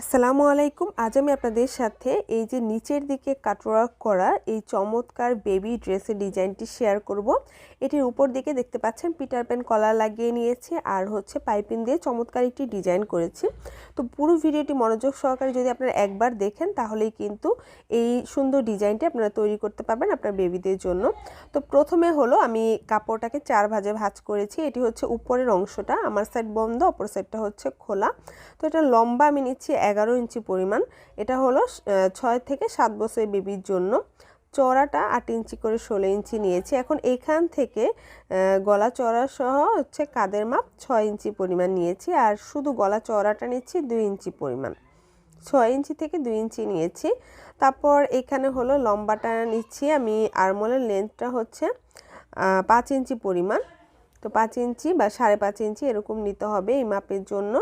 আসসালামু আলাইকুম। আজ আমি আপনাদের সাথে এই যে নিচের দিকে কাটওয়ার্ক করা এই চমৎকার বেবি ড্রেসের ডিজাইনটি শেয়ার করব। এটির উপর দিকে দেখতে পাচ্ছেন পিটার প্যান কলার লাগিয়ে নিয়েছে আর হচ্ছে পাইপিং দিয়ে চমৎকার একটি ডিজাইন করেছি। তো পুরো ভিডিওটি মনোযোগ সহকারে যদি আপনারা একবার দেখেন তাহলেই কিন্তু এই সুন্দর ডিজাইনটি আপনারা তৈরি করতে পারবেন আপনার বেবিদের জন্য। তো প্রথমে হলো আমি কাপড়টাকে চার ভাজে ভাজ করেছি। এটি হচ্ছে উপরের অংশটা, আমার সাইড বন্ধ, অপর সাইডটা হচ্ছে খোলা। তো এটা লম্বা আমি নিচ্ছি এগারো ইঞ্চি পরিমাণ। এটা হলো ছয় থেকে সাত বছরের বেবির জন্য। চড়াটা আট ইঞ্চি করে ষোলো ইঞ্চি নিয়েছি। এখন এখান থেকে গলা চড়া সহ হচ্ছে কাদের মাপ? ছয় ইঞ্চি পরিমাণ নিয়েছি। আর শুধু গলা চড়াটা নিচ্ছি, দুই ইঞ্চি পরিমাণ। ছয় ইঞ্চি থেকে দুই ইঞ্চি নিয়েছি। তারপর এখানে হলো লম্বাটা নিচ্ছি আমি। আরমোলের লেন্থটা হচ্ছে পাঁচ ইঞ্চি পরিমাণ। তো পাঁচ ইঞ্চি বা সাড়ে পাঁচ ইঞ্চি এরকম নিতে হবে এই মাপের জন্য।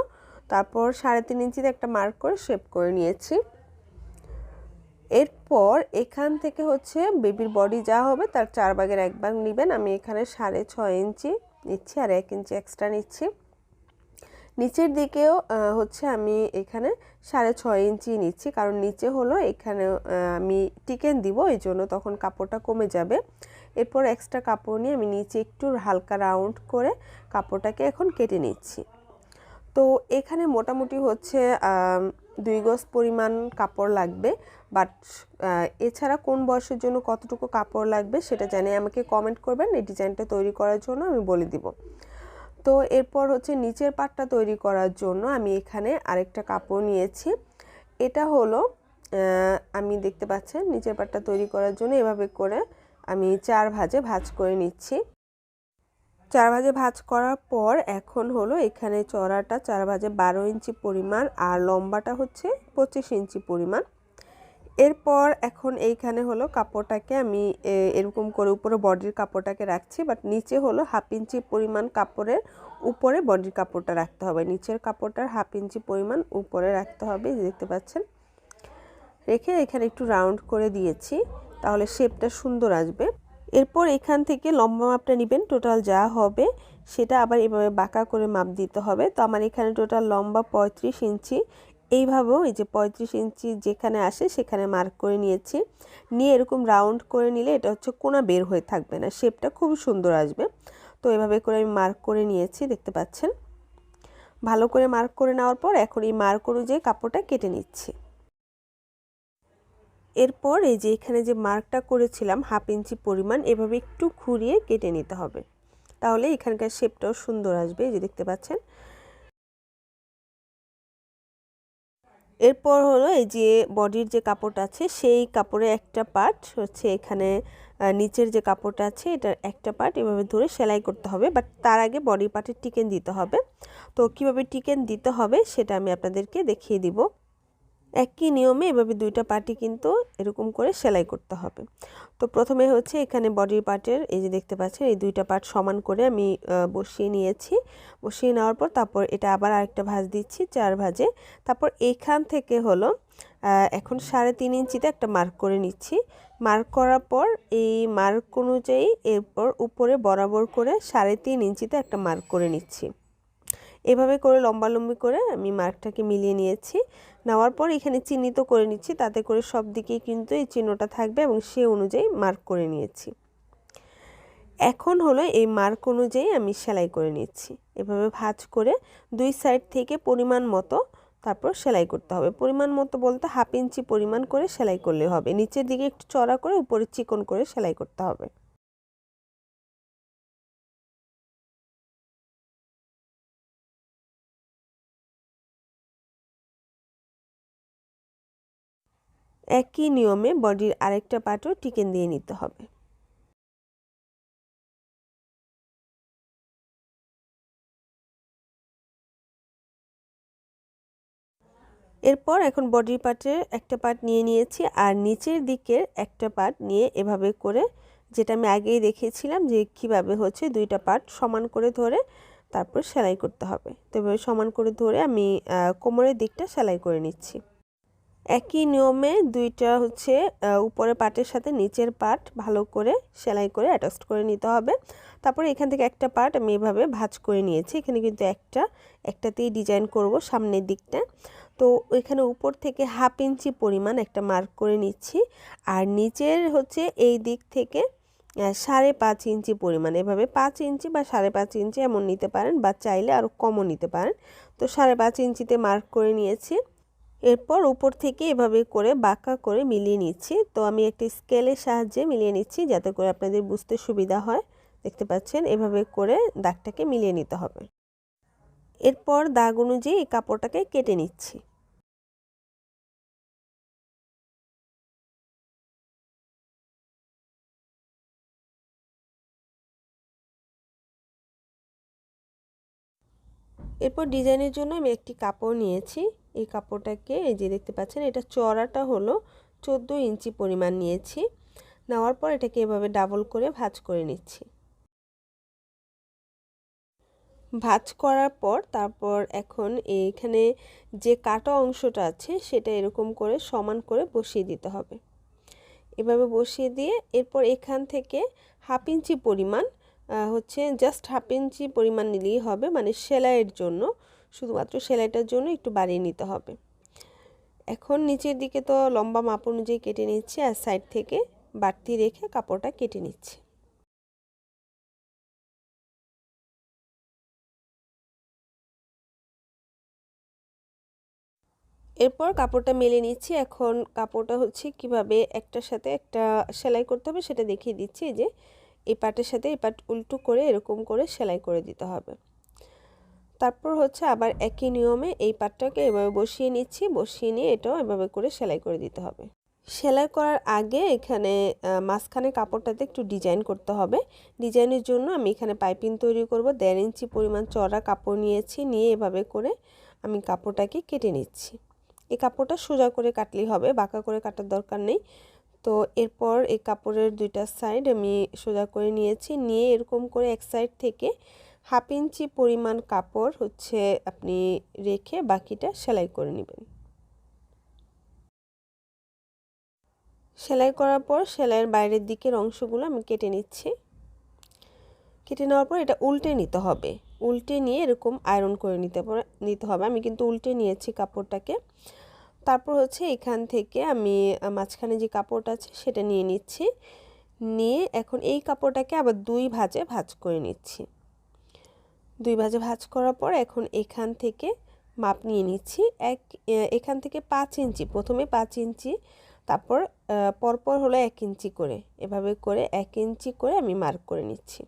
তারপর সাড়ে তিন ইঞ্চিতে একটা মার্ক করে শেপ করে নিয়েছি। এরপর এখান থেকে হচ্ছে বেবির বডি যা হবে তার চার ভাগের এক ভাগ নেবেন। আমি এখানে সাড়ে ছয় ইঞ্চি নিচ্ছি আর এক ইঞ্চি এক্সট্রা নিচ্ছি। নিচের দিকেও হচ্ছে আমি এখানে সাড়ে ছয় ইঞ্চি নিচ্ছি কারণ নিচে হলো এখানে আমি টিকেন দিব, এই জন্য তখন কাপড়টা কমে যাবে। এরপর এক্সট্রা কাপড় নিয়ে আমি নিচে একটু হালকা রাউন্ড করে কাপড়টাকে এখন কেটে নিচ্ছি। তো এখানে মোটামুটি হচ্ছে দুই গজ পরিমাণ কাপড় লাগবে। বাট এছাড়া কোন বয়সের জন্য কতটুকু কাপড় লাগবে সেটা জানিয়ে আমাকে কমেন্ট করবেন। এই ডিজাইনটা তৈরি করার জন্য আমি বলে দিব। তো এরপর হচ্ছে নিচের পাটটা তৈরি করার জন্য আমি এখানে আরেকটা কাপড় নিয়েছি। এটা হলো আমি দেখতে পাচ্ছেন, নিচের পাটটা তৈরি করার জন্য এভাবে করে আমি চার ভাজে ভাজ করে নিচ্ছি। চার ভাজে ভাজ করার পর এখন হলো এখানে চড়াটা চার ভাজে বারো ইঞ্চি পরিমাণ আর লম্বাটা হচ্ছে পঁচিশ ইঞ্চি পরিমাণ। এরপর এখন এইখানে হলো কাপড়টাকে আমি এরকম করে উপরে বডির কাপড়টাকে রাখছি বাট নিচে হলো হাফ ইঞ্চি পরিমাণ কাপড়ের উপরে বডির কাপড়টা রাখতে হবে। নিচের কাপড়টার হাফ ইঞ্চি পরিমাণ উপরে রাখতে হবে দেখতে পাচ্ছেন। রেখে এখানে একটু রাউন্ড করে দিয়েছি, তাহলে শেপটা সুন্দর আসবে। এরপর এখান থেকে লম্বা মাপটা নেবেন টোটাল যা হবে সেটা আবার এভাবে বাঁকা করে মাপ দিতে হবে। তো আমার এখানে টোটাল লম্বা পঁয়ত্রিশ ইঞ্চি, এইভাবেও এই যে পঁয়ত্রিশ ইঞ্চি যেখানে আসে সেখানে মার্ক করে নিয়েছি। নিয়ে এরকম রাউন্ড করে নিলে এটা হচ্ছে কোনা বের হয়ে থাকবে না শেপটা খুব সুন্দর আসবে। তো এভাবে করে আমি মার্ক করে নিয়েছি, দেখতে পাচ্ছেন? ভালো করে মার্ক করে নেওয়ার পর এখন এই মার্ক অনুযায়ী কাপড়টা কেটে নিচ্ছি। এরপর এই যে এখানে যে মার্কটা করেছিলাম হাফ ইঞ্চি পরিমাণ, এভাবে একটু ঘুরিয়ে কেটে নিতে হবে। তাহলে এখানকার শেপটাও সুন্দর আসবে যে দেখতে পাচ্ছেন। এরপর হলো এই যে বডির যে কাপড়টা আছে, সেই কাপড়ে একটা পার্ট হচ্ছে এখানে নিচের যে কাপড়টা আছে, এটার একটা পার্ট এভাবে ধরে সেলাই করতে হবে, বাট তার আগে বডি পার্টের টিকেন দিতে হবে। তো কীভাবে টিকেন দিতে হবে সেটা আমি আপনাদেরকে দেখিয়ে দিব। একই নিয়মে এভাবে দুইটা পার্টি কিন্তু এরকম করে সেলাই করতে হবে। তো প্রথমে হচ্ছে এখানে বডির পার্টের এই যে দেখতে পাচ্ছেন, এই দুইটা পার্ট সমান করে আমি বসিয়ে নিয়েছি। বসিয়ে নেওয়ার পর তারপর এটা আবার আরেকটা ভাজ দিচ্ছি চার ভাজে। তারপর এইখান থেকে হলো এখন সাড়ে তিন ইঞ্চিতে একটা মার্ক করে নিচ্ছি। মার্ক করার পর এই মার্ক অনুযায়ী এরপর উপরে বরাবর করে সাড়ে তিন ইঞ্চিতে একটা মার্ক করে নিচ্ছি। এভাবে করে লম্বালম্বি করে আমি মার্কটাকে মিলিয়ে নিয়েছি। নেওয়ার পর এখানে চিহ্নিত করে নিচ্ছি, তাতে করে সব দিকেই কিন্তু এই চিহ্নটা থাকবে এবং সে অনুযায়ী মার্ক করে নিয়েছি। এখন হলো এই মার্ক অনুযায়ী আমি সেলাই করে নিচ্ছি। এভাবে ভাজ করে দুই সাইড থেকে পরিমাণ মতো তারপর সেলাই করতে হবে। পরিমাণ মতো বলতে হাফ ইঞ্চি পরিমাণ করে সেলাই করলে হবে। নিচের দিকে একটু চড়া করে, উপরে চিকন করে সেলাই করতে হবে। একই নিয়মে বডির আরেকটা পার্টও টিকেন দিয়ে নিতে হবে। এরপর এখন বডির পার্টের একটা পার্ট নিয়ে নিয়েছি আর নিচের দিকের একটা পার্ট নিয়ে এভাবে করে যেটা আমি আগেই দেখিয়েছিলাম যে কীভাবে হচ্ছে দুইটা পার্ট সমান করে ধরে তারপর সেলাই করতে হবে। তো সমান করে ধরে আমি কোমরের দিকটা সেলাই করে নিচ্ছি। একই নিয়মে দুইটা হচ্ছে উপরে পাটের সাথে নিচের পাট ভালো করে সেলাই করে অ্যাটাচ করে নিতে হবে। তারপরে এখান থেকে একটা পার্ট আমি এভাবে ভাজ করে নিয়েছি। এখানে কিন্তু একটা, একটাতেই ডিজাইন করব সামনের দিকটা। তো এখানে উপর থেকে হাফ ইঞ্চি পরিমাণ একটা মার্ক করে নিচ্ছি। আর নিচের হচ্ছে এই দিক থেকে সাড়ে পাঁচ ইঞ্চি পরিমাণ। এভাবে পাঁচ ইঞ্চি বা সাড়ে পাঁচ ইঞ্চি এমন নিতে পারেন বা চাইলে আরও কমও নিতে পারেন। তো সাড়ে পাঁচ ইঞ্চিতে মার্ক করে নিয়েছি। এরপর উপর থেকে এভাবে করে বাঁকা করে মিলিয়ে নিচ্ছি। তো আমি একটি স্কেলের সাহায্যে মিলিয়ে নিচ্ছি যাতে করে আপনাদের বুঝতে সুবিধা হয়। দেখতে পাচ্ছেন, এভাবে করে দাগটাকে মিলিয়ে নিতে হবে। এরপর দাগ অনুযায়ী এই কাপড়টাকে কেটে নিচ্ছি। এরপর ডিজাইনের জন্য আমি একটি কাপড় নিয়েছি। এই কাপড়টাকে এই যে দেখতে পাচ্ছেন, এটা চড়াটা হলো চোদ্দ ইঞ্চি পরিমাণ নিয়েছি। নেওয়ার পর এটাকে এভাবে ডাবল করে ভাজ করে নিচ্ছি। ভাজ করার পর তারপর এখন এইখানে যে কাটা অংশটা আছে, সেটা এরকম করে সমান করে বসিয়ে দিতে হবে। এভাবে বসিয়ে দিয়ে এরপর এখান থেকে হাফ ইঞ্চি পরিমাণ হচ্ছে জাস্ট হাফ ইঞ্চি পরিমাণ নিলেই হবে মানে সেলাইয়ের জন্য। শুধুমাত্র সেলাইটার জন্য একটু বাড়িয়ে নিতে হবে। এখন নিচের দিকে তো লম্বা মাপ অনুযায়ী কেটে নিচ্ছি, আর সাইড থেকে বাড়তি রেখে কাপড়টা কেটে নিচ্ছি। এরপর কাপড়টা মেলে নিচ্ছি। এখন কাপড়টা হচ্ছে কীভাবে একটার সাথে একটা সেলাই করতে হবে সেটা দেখিয়ে দিচ্ছি। যে এই পাটের সাথে এই পাট উল্টো করে এরকম করে সেলাই করে দিতে হবে। তারপর হচ্ছে আবার একই নিয়মে এই পাটটাকে এভাবে বসিয়ে নিচ্ছি, বসিয়ে নিয়ে এটাও এভাবে করে সেলাই করে দিতে হবে। সেলাই করার আগে এখানে মাঝখানে কাপড়টাতে একটু ডিজাইন করতে হবে। ডিজাইনের জন্য আমি এখানে পাইপিং তৈরি করব, দেড় ইঞ্চি পরিমাণ চড়া কাপড় নিয়েছি, নিয়ে এভাবে করে আমি কাপড়টাকে কেটে নিচ্ছি। এই কাপড়টা সোজা করে কাটলেই হবে, বাঁকা করে কাটার দরকার নেই। তো এরপর এই কাপড়ের দুইটা সাইড আমি সোজা করে নিয়েছি। নিয়ে এরকম করে এক সাইড থেকে হাফ ইঞ্চি পরিমাণ কাপড় হচ্ছে আপনি রেখে বাকিটা সেলাই করে নেবেন। সেলাই করার পর সেলাইয়ের বাইরের দিকের অংশগুলো আমি কেটে নিচ্ছি। কেটে নেওয়ার পর এটা উল্টে নিতে হবে। উল্টে নিয়ে এরকম আয়রন করে নিতে নিতে হবে। আমি কিন্তু উল্টে নিয়েছি কাপড়টাকে। তারপর হচ্ছে এখান থেকে আমি মাঝখানে যে কাপড়টা আছে সেটা নিয়ে নিচ্ছি। নিয়ে এখন এই কাপড়টাকে আবার দুই ভাজে ভাজ করে নিচ্ছি। দুই ভাজে ভাজ করার পর এখন এখান থেকে মাপ নিয়ে নিচ্ছি। এক এখান থেকে পাঁচ ইঞ্চি, প্রথমে পাঁচ ইঞ্চি, তারপর পরপর হলো এক ইঞ্চি করে। এভাবে করে এক ইঞ্চি করে আমি মার্ক করে নিচ্ছি।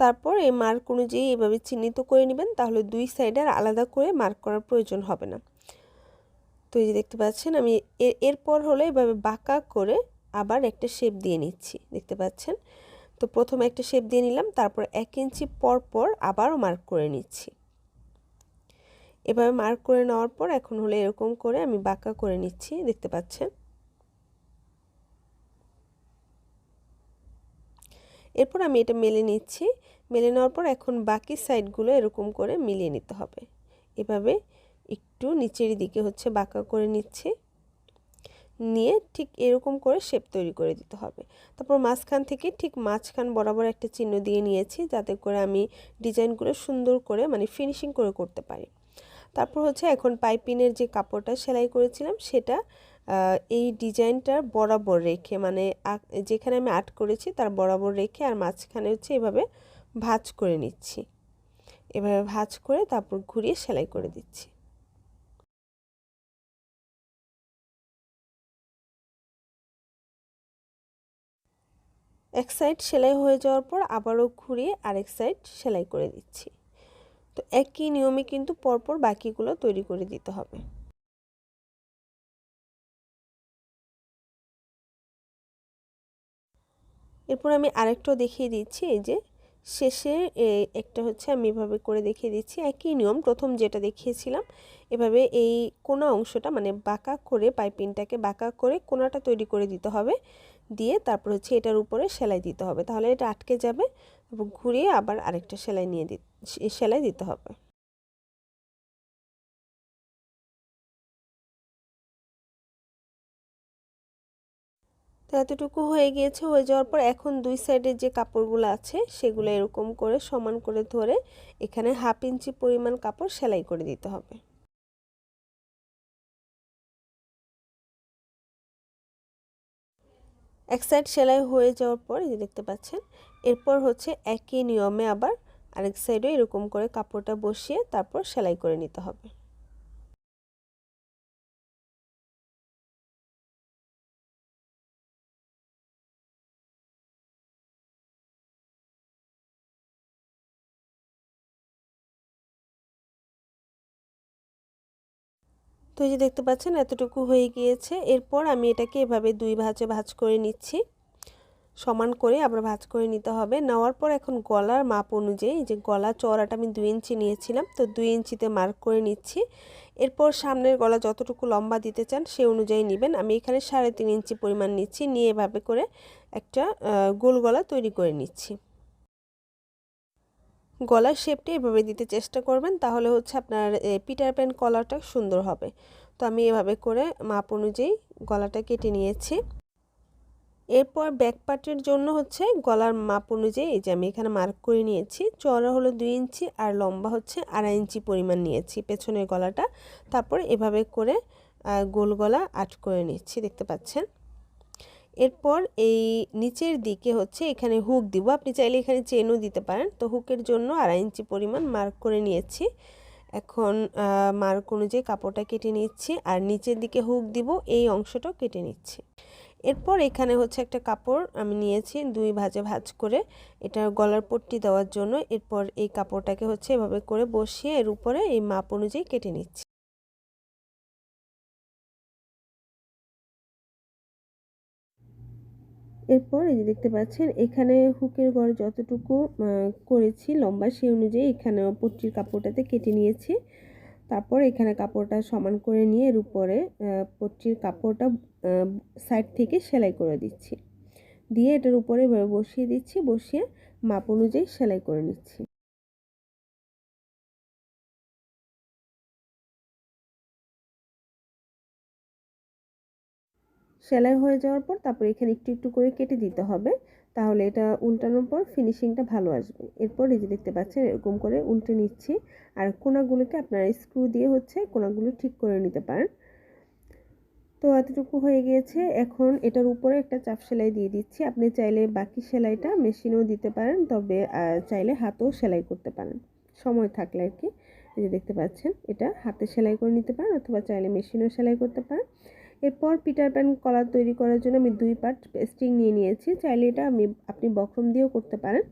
তারপর এই মার্ক অনুযায়ী এভাবে চিহ্নিত করে নেবেন, তাহলে দুই সাইডে আর আলাদা করে মার্ক করার প্রয়োজন হবে না। তো এই যে দেখতে পাচ্ছেন, আমি এরপর হলে এভাবে বাঁকা করে আবার একটা শেপ দিয়ে নিচ্ছি, দেখতে পাচ্ছেন? তো প্রথমে একটা শেপ দিয়ে নিলাম, তারপর এক ইঞ্চি পর পর আবারও মার্ক করে নিচ্ছি। এভাবে মার্ক করে নেওয়ার পর এখন হলে এরকম করে আমি বাঁকা করে নিচ্ছি, দেখতে পাচ্ছেন? এরপর আমি এটা মেলে নিচ্ছি। মেলে নেওয়ার পর এখন বাকি সাইডগুলো এরকম করে মিলিয়ে নিতে হবে। এভাবে একটু নিচের দিকে হচ্ছে বাঁকা করে নিচ্ছি। নিয়ে ঠিক এরকম করে শেপ তৈরি করে দিতে হবে। তারপর মাঝখান থেকে ঠিক মাঝখান বরাবর একটা চিহ্ন দিয়ে নিয়েছি যাতে করে আমি ডিজাইনগুলো সুন্দর করে মানে ফিনিশিং করে করতে পারি। তারপর হচ্ছে এখন পাইপিনের যে কাপড়টা সেলাই করেছিলাম সেটা এই ডিজাইনটার বরাবর রেখে মানে যেখানে আমি আর্ট করেছি তার বরাবর রেখে আর মাঝখানে হচ্ছে এভাবে ভাজ করে নিচ্ছি। এভাবে ভাজ করে তারপর ঘুরিয়ে সেলাই করে দিচ্ছি। এক সাইড সেলাই হয়ে যাওয়ার পর আবারও ঘুরিয়ে আরেক সাইড সেলাই করে দিচ্ছি। তো একই নিয়মে কিন্তু পরপর বাকিগুলো তৈরি করে দিতে হবে। এরপর আমি আরেকটাও দেখিয়ে দিচ্ছি, এই যে শেষে একটা হচ্ছে আমি এভাবে করে দেখিয়ে দিচ্ছি, একই নিয়ম প্রথম যেটা দেখিয়েছিলাম, এভাবে এই কোনা অংশটা মানে বাঁকা করে পাইপিংটাকে বাঁকা করে কোনাটা তৈরি করে দিতে হবে, দিয়ে তারপর হচ্ছে এটার উপরে সেলাই দিতে হবে, তাহলে এটা আটকে যাবে ঘুরিয়ে আবার আরেকটা সেলাই নিয়ে দি সেলাই দিতে হবে। তো এতটুকু হয়ে গিয়েছে, হয়ে যাওয়ার পর এখন দুই সাইডের যে কাপড়গুলো আছে, সেগুলো এরকম করে সমান করে ধরে এখানে হাফ ইঞ্চি পরিমাণ কাপড় সেলাই করে দিতে হবে। এক সাইড সেলাই হয়ে যাওয়ার পর, এই যে দেখতে পাচ্ছেন, এরপর হচ্ছে একই নিয়মে আবার আরেক সাইডে এরকম করে কাপড়টা বসিয়ে তারপর সেলাই করে নিতে হবে। তো এই যে দেখতে পাচ্ছেন, এতটুকু হয়ে গিয়েছে। এরপর আমি এটাকে এভাবে দুই ভাজে ভাজ করে নিচ্ছি। সমান করে আবার ভাজ করে নিতে হবে। নেওয়ার পর এখন গলার মাপ অনুযায়ী যে গলা চওড়াটা আমি দুই ইঞ্চি নিয়েছিলাম, তো দুই ইঞ্চিতে মার্ক করে নিচ্ছি। এরপর সামনের গলা যতটুকু লম্বা দিতে চান সে অনুযায়ী নেবেন। আমি এখানে সাড়ে তিন ইঞ্চি পরিমাণ নিচ্ছি। নিয়ে এভাবে করে একটা গোল গলা তৈরি করে নিচ্ছি। গলার শেপটি এভাবে দিতে চেষ্টা করবেন, তাহলে হচ্ছে আপনার পিটার প্যান্ট কলারটা সুন্দর হবে। তো আমি এভাবে করে মাপ অনুযায়ী গলাটা কেটে নিয়েছি। এরপর ব্যাক পার্টের জন্য হচ্ছে গলার মাপ অনুযায়ী এই যে আমি এখানে মার্ক করে নিয়েছি চড়া হলো দুই ইঞ্চি আর লম্বা হচ্ছে আড়াই ইঞ্চি পরিমাণ নিয়েছি পেছনের গলাটা। তারপর এভাবে করে গোল গলা আট করে নিচ্ছি, দেখতে পাচ্ছেন? এরপর এই নিচের দিকে হচ্ছে এখানে হুক দিব। আপনি চাইলে এখানে চেনও দিতে পারেন। তো হুকের জন্য আড়াই ইঞ্চি পরিমাণ মার্ক করে নিয়েছি। এখন মার্ক অনুযায়ী কাপড়টা কেটে নিচ্ছি আর নিচের দিকে হুক দিব, এই অংশটাও কেটে নিচ্ছি। এরপর এখানে হচ্ছে একটা কাপড় আমি নিয়েছি দুই ভাজে ভাজ করে। এটা গলার পট্টি দেওয়ার জন্য। এরপর এই কাপড়টাকে হচ্ছে এভাবে করে বসিয়ে এর উপরে এই মাপ অনুযায়ী কেটে নিচ্ছি। এরপর এই যে দেখতে পাচ্ছেন, এখানে হুকের গড় যতটুকু করেছি লম্বা সেই অনুযায়ী এখানে পট্টির কাপড়টাতে কেটে নিয়েছি। তারপর এখানে কাপড়টা সমান করে নিয়ে এর উপরে পট্টির কাপড়টা সাইড থেকে সেলাই করে দিচ্ছি। দিয়ে এটার উপরে বসিয়ে দিচ্ছি, বসিয়ে মাপ অনুযায়ী সেলাই করে নিচ্ছি। সেলাই হয়ে যাওয়ার পর তারপর এখানে একটু একটু করে কেটে দিতে হবে। তাহলে এটা উল্টানোর পর ফিনিশিংটা ভালো আসবে। এরপর এই যে দেখতে পাচ্ছেন, এরকম করে উল্টে নিচ্ছি। আর কোনাগুলোকে আপনারা স্ক্রু দিয়ে হচ্ছে কোনাগুলো ঠিক করে নিতে পারেন। তো এতটুকু হয়ে গিয়েছে। এখন এটার উপরে একটা চাপ সেলাই দিয়ে দিচ্ছি। আপনি চাইলে বাকি সেলাইটা মেশিনেও দিতে পারেন, তবে চাইলে হাতেও সেলাই করতে পারেন। সময় থাকলে আর কি। এই যে দেখতে পাচ্ছেন, এটা হাতে সেলাই করে নিতে পারেন, অথবা চাইলে মেশিনেও সেলাই করতে পারেন। এরপর পিটার প্যান কলার তৈরি করার জন্য আমি দুই পার্ট পেস্টিং নিয়ে নিয়েছি। চাইলে এটা আমি, আপনি বক্রম দিয়েও করতে পারেন।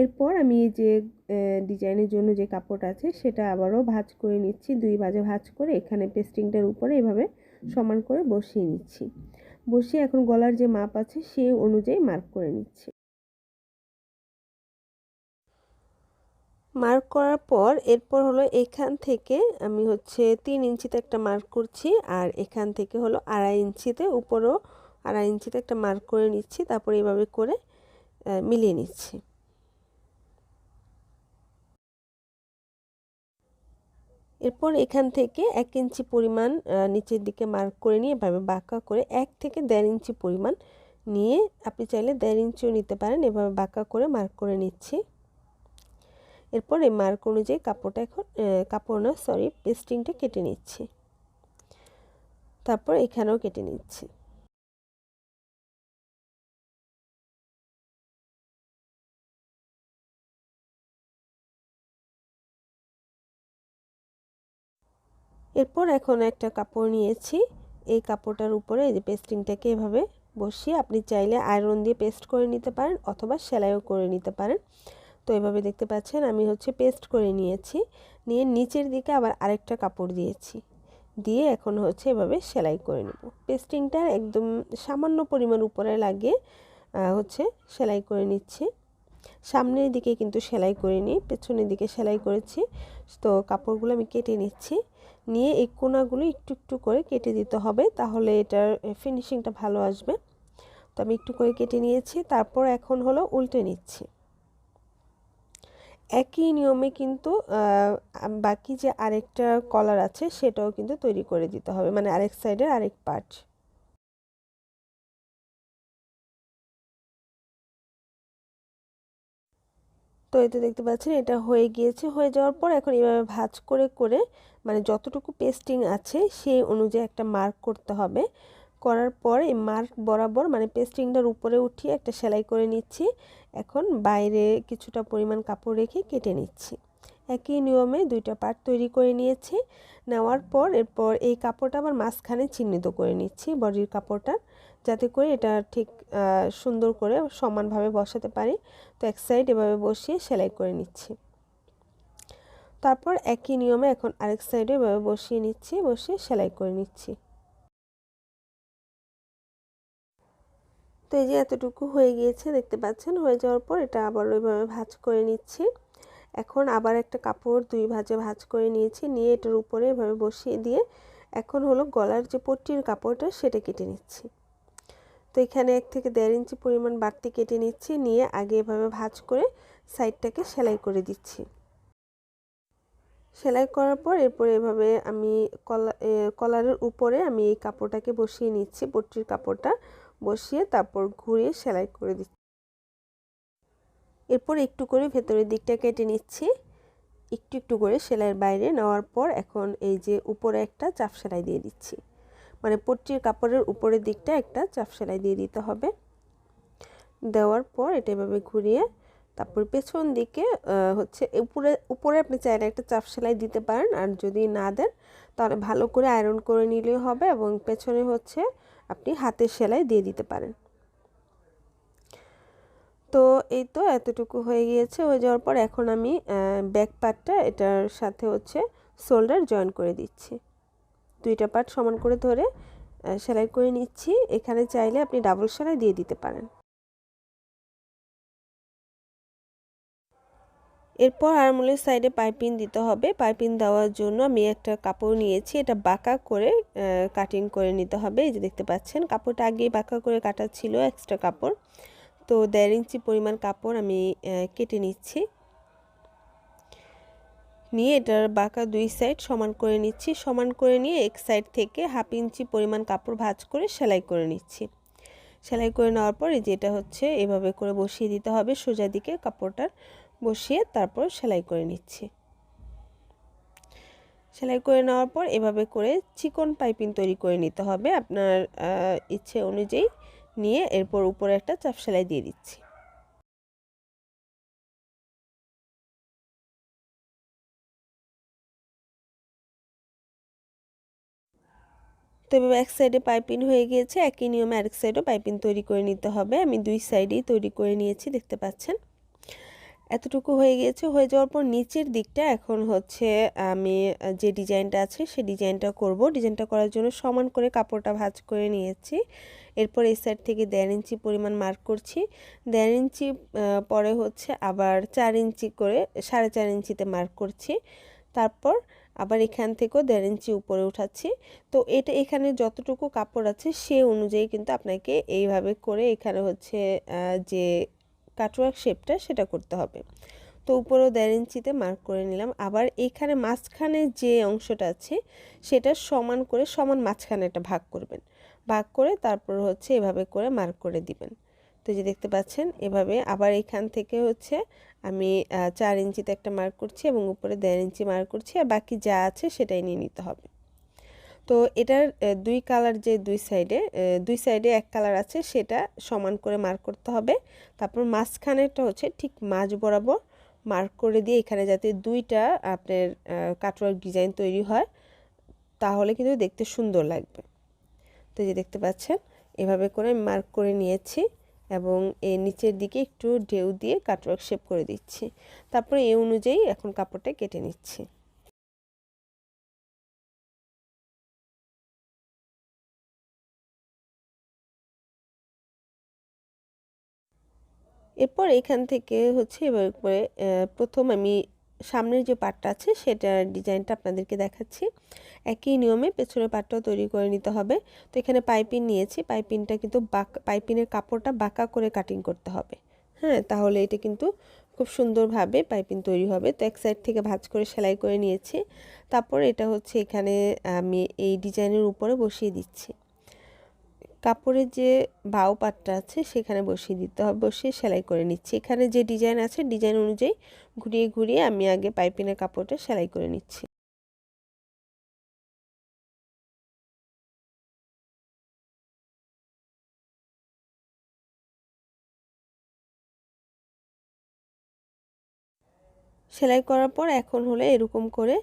এরপর আমি যে ডিজাইনের জন্য যে কাপড়টা আছে, সেটা আবারও ভাজ করে নিচ্ছি। দুই ভাজে ভাজ করে এখানে পেস্টিংটার উপরে এভাবে সমান করে বসিয়ে নিচ্ছি। বসিয়ে এখন গলার যে মাপ আছে সেই অনুযায়ী মার্ক করে নিচ্ছি। মার্ক করার পর এরপর হলো এখান থেকে আমি হচ্ছে তিন ইঞ্চিতে একটা মার্ক করছি আর এখান থেকে হলো আড়াই ইঞ্চিতে উপরও আড়াই ইঞ্চিতে একটা মার্ক করে নিচ্ছি, তারপর এভাবে করে মিলিয়ে নিচ্ছি। এরপর এখান থেকে এক ইঞ্চি পরিমাণ নিচের দিকে মার্ক করে নিয়ে এভাবে বাঁকা করে এক থেকে দেড় ইঞ্চি পরিমাণ নিয়ে আপনি চাইলে দেড় ইঞ্চিও নিতে পারেন, এভাবে বাঁকা করে মার্ক করে নিচ্ছি। এরপর এই মার্ক অনুযায়ী কাপড়টা এখন কাপড় না সরি পেস্টিংটা কেটে নিচ্ছি। তারপর এখানেও কেটে নিচ্ছি। এরপর এখন একটা কাপড় নিয়েছি। এই কাপড়টার উপরে এই যে পেস্টিংটাকে এভাবে বসিয়ে আপনি চাইলে আয়রন দিয়ে পেস্ট করে নিতে পারেন অথবা সেলাইও করে নিতে পারেন। তো এভাবে দেখতে পাচ্ছেন, আমি হচ্ছে পেস্ট করে নিয়েছি। নিয়ে নিচের দিকে আবার আরেকটা কাপড় দিয়েছি। দিয়ে এখন হচ্ছে এভাবে সেলাই করে নেব। পেস্টিংটা একদম সামান্য পরিমাণ উপরে লাগিয়ে হচ্ছে সেলাই করে নিচ্ছি। সামনের দিকে কিন্তু সেলাই করে নিই পেছনের দিকে সেলাই করেছি। তো কাপড়গুলো আমি কেটে নিচ্ছি। নিয়ে এই কোনাগুলো একটু একটু করে কেটে দিতে হবে, তাহলে এটার ফিনিশিংটা ভালো আসবে। তো আমি একটু করে কেটে নিয়েছি, তারপর এখন হলো উল্টে নিচ্ছি। একই নিয়মে কিন্তু বাকি যে আরেকটা কলার আছে, সেটাও কিন্তু তৈরি করে দিতে হবে। মানে আরেক সাইডের আরেক পার্ট তো এতে তো দেখতে পাচ্ছেন, এটা হয়ে গিয়েছে। হয়ে যাওয়ার পর এখন এভাবে ভাজ করে করে মানে যতটুকু পেস্টিং আছে, সেই অনুযায়ী একটা মার্ক করতে হবে। করার পর এই মার্ক বরাবর মানে পেস্টিংটার উপরে উঠিয়ে একটা সেলাই করে নিচ্ছি। এখন বাইরে কিছুটা পরিমাণ কাপড় রেখে কেটে নিচ্ছি। একই নিয়মে দুইটা পার্ট তৈরি করে নিয়েছি। নেওয়ার পর এরপর এই কাপড়টা আবার মাঝখানে চিহ্নিত করে নিচ্ছি বডির কাপড়টা যাতে করে এটা ঠিক সুন্দর করে সমানভাবে বসাতে পারি। তো এক সাইড এভাবে বসিয়ে সেলাই করে নিচ্ছি। তারপর একই নিয়মে এখন আরেক সাইডে এভাবে বসিয়ে নিচ্ছি, বসিয়ে সেলাই করে নিচ্ছি। তো এই যে এতটুকু হয়ে গিয়েছে, দেখতে পাচ্ছেন, হয়ে যাওয়ার পর এটা আবার ওইভাবে ভাজ করে নিচ্ছি। এখন আবার একটা কাপড় দুই ভাজে ভাজ করে নিয়েছি, নিয়ে এটার উপরে এভাবে বসিয়ে দিয়ে এখন হলো গলার যে পট্টির কাপড়টা সেটা কেটে নিচ্ছি। তো এখানে এক থেকে দেড় ইঞ্চি পরিমাণ বাড়তি কেটে নিচ্ছি, নিয়ে আগে এভাবে ভাজ করে সাইডটাকে সেলাই করে দিচ্ছি। সেলাই করার পর এরপরে এভাবে আমি কলা কলারের উপরে আমি এই কাপড়টাকে বসিয়ে নিচ্ছি, পট্টির কাপড়টা। বসিয়ে তারপর ঘুরিয়ে সেলাই করে দিচ্ছি। এরপর একটু করে ভেতরের দিকটা কেটে নিচ্ছি। একটু একটু করে সেলাইয়ের বাইরে নেওয়ার পর এখন এই যে উপরে একটা চাপ সেলাই দিয়ে দিচ্ছি। মানে পট্টির কাপড়ের উপরের দিকটা একটা চাপ সেলাই দিয়ে দিতে হবে। দেওয়ার পর এটা এভাবে ঘুরিয়ে তারপর পেছন দিকে হচ্ছে উপরে উপরে আপনি চাইলে একটা চাপ সেলাই দিতে পারেন। আর যদি না দেন, তাহলে ভালো করে আয়রন করে নিলেই হবে এবং পেছনে হচ্ছে আপনি হাতের সেলাই দিয়ে দিতে পারেন। তো এই তো এতটুকু হয়ে গিয়েছে, হয়ে যাওয়ার পর এখন আমি ব্যাক পার্টটা এটার সাথে হচ্ছে শোল্ডার জয়েন করে দিচ্ছি। দুইটা পার্ট সমান করে ধরে সেলাই করে নিচ্ছি। এখানে চাইলে আপনি ডাবল সেলাই দিয়ে দিতে পারেন। এরপর আরমোলের সাইডে পাইপিং দিতে হবে। পাইপিং দেওয়ার জন্য আমি একটা কাপড় নিয়েছি। এটা বাঁকা করে কাটিং করে নিতে হবে। এই যে দেখতে পাচ্ছেন, কাপড়টা আগেই বাঁকা করে কাটা ছিল এক্সট্রা কাপড়। তো দেড় ইঞ্চি পরিমাণ কাপড় আমি কেটে নিচ্ছি। নিয়ে এটার বাঁকা দুই সাইড সমান করে নিচ্ছি। সমান করে নিয়ে এক সাইড থেকে হাফ ইঞ্চি পরিমাণ কাপড় ভাজ করে সেলাই করে নিচ্ছি। সেলাই করে নেওয়ার পর এই যেটা হচ্ছে, এভাবে করে বসিয়ে দিতে হবে সোজা দিকে কাপড়টার। বসিয়ে তারপর সেলাই করে নিচ্ছি। সেলাই করে নেওয়ার পর এভাবে করে চিকন পাইপিং তৈরি করে নিতে হবে। আপনার ইচ্ছে অনুযায়ী নিয়ে এরপর উপরে একটা চাপ সেলাই দিয়ে দিচ্ছি। তো এভাবে এক সাইডে পাইপিং হয়ে গিয়েছে। একই নিয়মে আরেক সাইডও পাইপিং তৈরি করে নিতে হবে। আমি দুই সাইডেই তৈরি করে নিয়েছি, দেখতে পাচ্ছেন। এতটুকু হয়ে গিয়েছে। হয়ে যাওয়ার পর নিচের দিকটা এখন হচ্ছে আমি যে ডিজাইনটা আছে সেই ডিজাইনটা করব। ডিজাইনটা করার জন্য সমান করে কাপড়টা ভাজ করে নিয়েছি। এরপর এই সাইড থেকে দেড় ইঞ্চি পরিমাণ মার্ক করছি। দেড় ইঞ্চি পরে হচ্ছে আবার চার ইঞ্চি করে সাড়ে চার ইঞ্চিতে মার্ক করছি। তারপর আবার এখান থেকেও দেড় ইঞ্চি উপরে উঠাচ্ছি। তো এটা এখানে যতটুকু কাপড় আছে সে অনুযায়ী কিন্তু আপনাকে এইভাবে করে এখানে হচ্ছে যে কাটওয়ার্ক শেপটা সেটা করতে হবে। তো উপরেও দেড় ইঞ্চিতে মার্ক করে নিলাম। আবার এইখানে মাঝখানে যে অংশটা আছে, সেটা সমান করে সমান মাঝখানে একটা ভাগ করবেন। ভাগ করে তারপর হচ্ছে এভাবে করে মার্ক করে দিবেন। তো যে দেখতে পাচ্ছেন, এভাবে আবার এখান থেকে হচ্ছে আমি চার ইঞ্চিতে একটা মার্ক করছি এবং উপরে দেড় ইঞ্চি মার্ক করছি। আর বাকি যা আছে সেটাই নিয়ে নিতে হবে। তো এটার দুই কালার যে দুই সাইডে দুই সাইডে এক কালার আছে, সেটা সমান করে মার্ক করতে হবে। তারপর মাঝখানেরটা হচ্ছে ঠিক মাঝ বরাবর মার্ক করে দিয়ে এখানে যাতে দুইটা আপনার কাটওয়ার্ক ডিজাইন তৈরি হয়, তাহলে কিন্তু দেখতে সুন্দর লাগবে। তো যে দেখতে পাচ্ছেন, এভাবে করে আমি মার্ক করে নিয়েছি এবং এর নিচের দিকে একটু ঢেউ দিয়ে কাটওয়ার্ক শেপ করে দিচ্ছি। তারপরে এই অনুযায়ী এখন কাপড়টা কেটে নিচ্ছি। এরপর এখান থেকে হচ্ছে এবার করে প্রথম আমি সামনের যে পাটটা আছে সেটার ডিজাইনটা আপনাদেরকে দেখাচ্ছি। একই নিয়মে পেছনের পাটটাও তৈরি করে নিতে হবে। তো এখানে পাইপিন নিয়েছি। পাইপিনটা কিন্তু বাঁকা পাইপিনের কাপড়টা বাঁকা করে কাটিং করতে হবে। হ্যাঁ তাহলে এটা কিন্তু খুব সুন্দরভাবে পাইপিং তৈরি হবে। তো এক সাইড থেকে ভাজ করে সেলাই করে নিয়েছি। তারপর এটা হচ্ছে এখানে আমি এই ডিজাইনের উপরে বসিয়ে দিচ্ছি। কাপড়ের যে বাউ পাটটা আছে, সেখানে বসিয়ে দিতে হবে, বসিয়ে সেলাই করে নিচ্ছি। এখানে যে ডিজাইন আছে, ডিজাইন অনুযায়ী ঘুরিয়ে ঘুরিয়ে আমি আগে পাইপিনের কাপড়টা সেলাই করে নিচ্ছি। সেলাই করার পর এখন হলে এরকম করে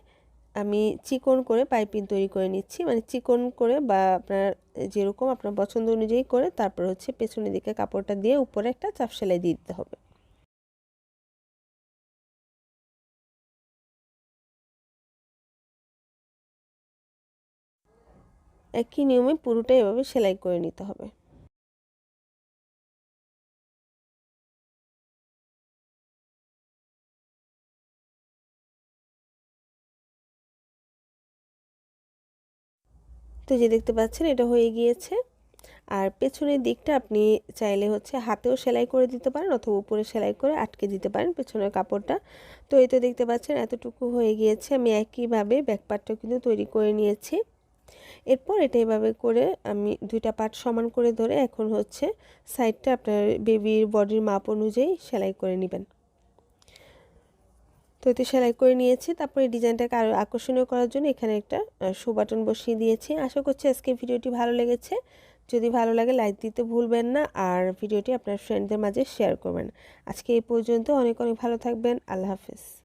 আমি চিকন করে পাইপিং তৈরি করে নিচ্ছি। মানে চিকন করে বা আপনার যেরকম আপনার পছন্দ অনুযায়ী করে, তারপর হচ্ছে পেছনের দিকে কাপড়টা দিয়ে উপরে একটা চাপ সেলাই দিয়ে দিতে হবে। একই নিয়মে পুরোটা এভাবে সেলাই করে নিতে হবে। তো যে দেখতে পাচ্ছেন, এটা হয়ে গিয়েছে। আর পেছনের দিকটা আপনি চাইলে হচ্ছে হাতেও সেলাই করে দিতে পারেন অথবা উপরে সেলাই করে আটকে দিতে পারেন পেছনের কাপড়টা। তো এই তো দেখতে পাচ্ছেন, এতটুকু হয়ে গিয়েছে। আমি একইভাবে ব্যাকপার্টটাও কিন্তু তৈরি করে নিয়েছি। এরপর এটা এভাবে করে আমি দুইটা পার্ট সমান করে ধরে এখন হচ্ছে সাইডটা আপনার বেবির বডির মাপ অনুযায়ী সেলাই করে নেবেন। তো এতে সেলাই করে নিয়েছি। তারপরে ডিজাইনটাকে আরও আকর্ষণীয় করার জন্য এখানে একটা শো বাটন বসিয়ে দিয়েছি। আশা করছি আজকে ভিডিওটি ভালো লেগেছে। যদি ভালো লাগে লাইক দিতে ভুলবেন না আর ভিডিওটি আপনার ফ্রেন্ডদের মাঝে শেয়ার করবেন। আজকে এই পর্যন্ত। অনেক অনেক ভালো থাকবেন। আল্লাহ হাফেজ।